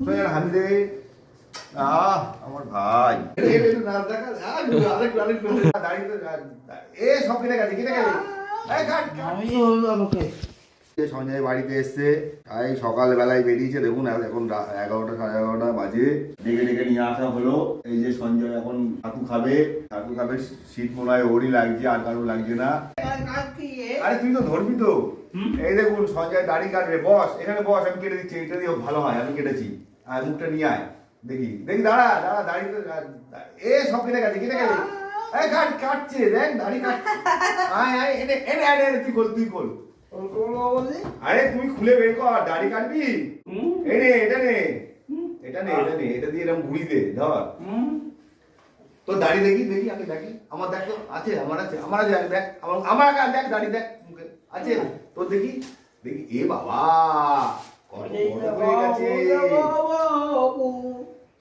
সোহেল আহ আমার ভাই। এ সব কেটে গেছে কেটে গেছে। সঞ্জয় বাড়িতে এসছে। এই সকালবেলায় বেরিয়েছে। দেখুন এখন এগারোটা সাড়ে এগারোটা বাজে। ডেকে ডেকে নিয়ে আসা হলো। এই যে সঞ্জয় এখন ঠাকু খাবে। ঠাকু খাবে শীত মনে হয় ওরই লাগছে আর কারও লাগছে না। আরে তুই তো ধরবি তো। এই দেখুন সঞ্জয় দাড়ি কাটবে বস এখানে বস আমি কেটে দিচ্ছি এটা দিয়ে ভালো হয় আমি কেটেছি। আর মুখটা নিয়ে আয় দেখি দেখি দাঁড়া দাঁড়া দাড়ি তো এ সব কেটে গেছে কেটে গেছে। এই কাট কাটছে দেখ দাড়ি কাটছে। আয় আয় এনে এনে এনে এনে, তুই খোল তুই খোল। আরে তুই খুলে বের কর দাড়ি কাটবি? এই নে এটা নে। এটা নে এটা নে এটা দিয়ে এরকম ঘুরি দে ধর। তো দাড়ি দেখি দেখি আগে দেখি। আমার দেখ আছে আমার আছে আমার আছে দেখ আমার আমার দেখ দাড়ি দেখ মুখে। আছে? তোর দেখি দেখি এ বাবা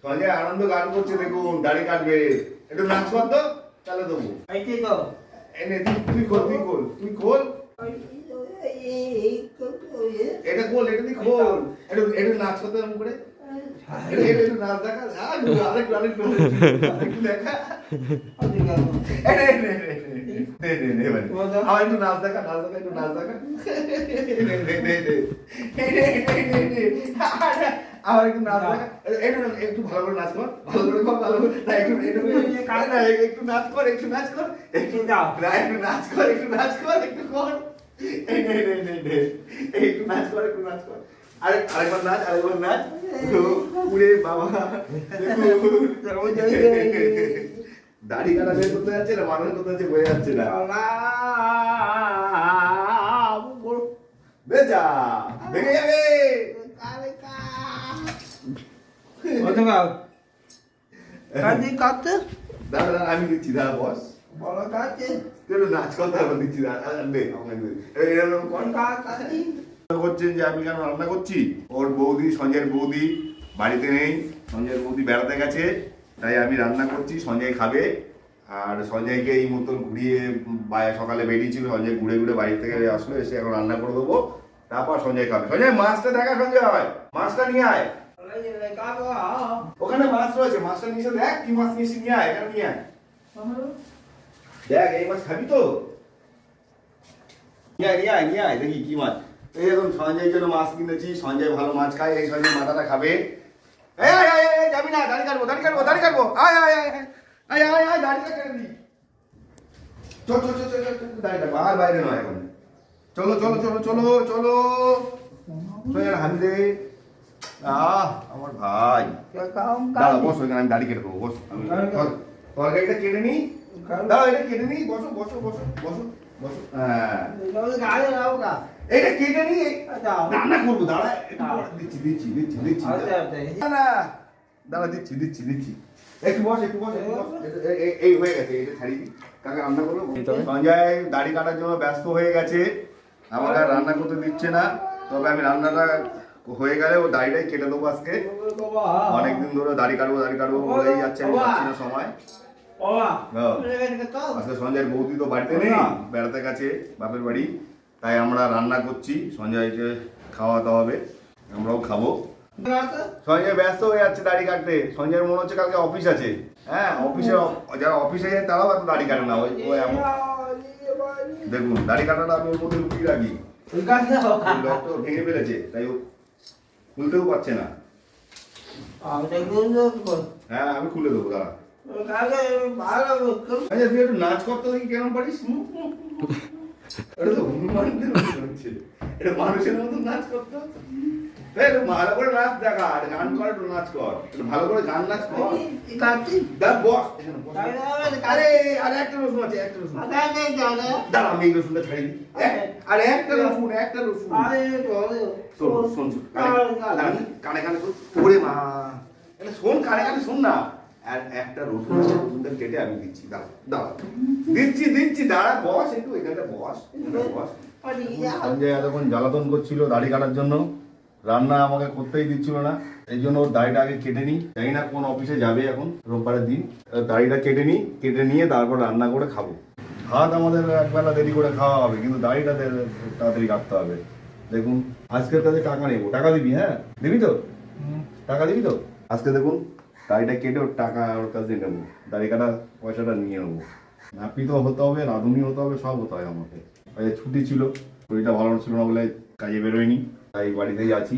সঞ্জয় আনন্দ গান করছে দেখুন দাড়ি কাটবে। একটু নাচ কর তো তাহলে দেবো। এনে তুই খোল তুই খোল তুই খোল। এটা খোল এটা তুই খোল। একটু একটু নাচ করতে করে। একটু নাচ এই। এই ভালো নাচ কর, একটু নাচ কর, একটু নাচ কর একটু না একটু নাচ কর একটু নাচ কর একটু কর এই নে। এই একটু নাচ কর, একটু নাচ কর আরে আরেকবার নাচ আরেকবার নাচ। উড়ে বাবা। দাড়ি কাটা বের করতে যাচ্ছে না মানুষ করতে যাচ্ছে বোঝা যাচ্ছে না। বেজা ভেঙে যাবে। দাদা দাদা আমি দিচ্ছি দাদা বস। তুই একটু নাচ করতে হবে দিচ্ছি দাদা এরকম করছেন যে আমি কেন রান্না করছি? ওর বৌদি, সঞ্জয়ের বৌদি বাড়িতে নেই। সঞ্জয়ের বৌদি বেড়াতে গেছে, তাই আমি রান্না করছি, সঞ্জয় খাবে। আর সঞ্জয়কে এই মতন ঘুরিয়ে সকালে বেরিয়েছিল, সঞ্জয় ঘুরে ঘুরে বাড়ি থেকে আসলো, এসে এখন রান্না করে দেবো। তারপর সঞ্জয় খাবে। সঞ্জয়, মাছটা দেখা সঞ্জয় মাছটা নিয়ে আয়। ওখানে মাছ রয়েছে, মাছটা নিয়ে দেখ, কি মাছ নিয়ে এসে নিয়ে আয়, এখানে নিয়ে আয়। দেখ, এই মাছ খাবি তো? নিয়ে আয় নিয়ে আয় নিয়ে আয়, দেখি কি মাছ। এই এখন সঞ্জয়ের জন্য মাছ কিনেছি সঞ্জয় ভালো মাছ খায় এই সঞ্জয় মাথাটা খাবে। যাবি না দাড়ি কাটবো দাড়ি কাটবো দাড়ি কাটবো। আয় আয় আয় চল চল চল চল চল, চল কাটবো আর বাইরে নয় এখন। চলো চলো চলো চলো আহ আমার ভাই। দাঁড়া বসো এখানে আমি দাড়ি কেটে দেবো বসো। আমি তর- তরকারিটা কেটে নিই দাঁড়া এটা কেটে নিই বসো বসো বসো বসো। এটা কেটে নিই রান্না করব দাঁড়া দিচ্ছি দিচ্ছি দিচ্ছি দিচ্ছি। না না দাঁড়া দিচ্ছি দিচ্ছি দিচ্ছি। একটু বস একটু বস একটু বস। একটু- এই- এই- এই হয়ে গেছে এটা ছাড়িয়ে দিই। রান্না করব? সঞ্জয় দাড়ি কাটার জন্য ব্যস্ত হয়ে গেছে। আমাকে আর রান্না করতে দিচ্ছে না। তবে আমি রান্নাটা হয়ে গেলে ও দাড়িটাই কেটে দেবো আজকে। অনেকদিন ধরে দাড়ি কাটবো দাড়ি কাটবো বলেই যাচ্ছে আমি পাচ্ছি না সময়। আজকে সঞ্জয়ের বৌদি তো বাড়িতে নেই বেড়াতে গেছে বাপের বাড়ি। তাই আমরা রান্না করছি সঞ্জয়কে খাওয়াতে হবে আমরাও খাব। সঞ্জয় ব্যস্ত হয়ে যাচ্ছে দাড়ি কাটতে। সঞ্জয়ের মনে হচ্ছে কালকে অফিস আছে। হ্যাঁ অফিসে যারা অফিসে যায় তারাও এত দাড়ি কাটে না। ওই ও এমন দেখুন দাড়ি কাটাটা আমি ওর মধ্যে লুকিয়ে রাখি। লোকটা ভেঙে ফেলেছে তাই ও খুলতেও পারছে না। হ্যাঁ আমি খুলে দেবো দাঁড়া। আচ্ছা তুই একটু নাচ করতে দেখি কেমন পারিস? এটা তো হনুমানদের মতো হচ্ছে। এটা মানুষের মতো নাচ করতে ভালো করে নাচ দেখা আর গান কর একটু নাচ কর। ভালো করে গান নাচ কর। বস। আরে আরে একটা রসুন আছে একটা রসুন। দাঁড়া আমি রসুনটা ছাড়ি আরে একটা রসুন একটা রসুন। শোন শোন শোন। কানে- কানে ওরে মা। শোন কানে কানে শোন না। আর একটা রসুন আছে, রসুনটা কেটে আমি দিচ্ছি দাঁড়া দাঁড়া দিচ্ছি দিচ্ছি দাঁড়া বস একটু এখানটা বস বস। সঞ্জয় এতক্ষণ জ্বালাতন করছিল দাড়ি কাটার জন্য রান্না আমাকে করতেই দিচ্ছিল না এই জন্য ওর দাড়িটা আগে কেটে নিই। জানি না কোন অফিসে যাবে এখন রোববারের দিন। দাড়িটা কেটে নিই কেটে নিয়ে তারপর রান্না করে খাব। ভাত আমাদের একবেলা দেরি করে খাওয়া হবে কিন্তু দাড়িটা তাড়াতাড়ি কাটতে হবে। দেখুন আজকের কাছে টাকা নেব। টাকা দিবি হ্যাঁ? দিবি তো? টাকা দিবি তো? আজকে দেখুন দাড়িটা কেটে ওর টাকা ওর কাছে নেব। দাড়ি পয়সাটা নিয়ে নেব। নাপিতও হতে হবে, রাঁধুনি হতে হবে, সব হতে হয় আমাকে। ছুটি ছিল, শরীরটা ভালো ছিল না বলে কাজে বেরোয়নি, তাই বাড়িতেই আছি।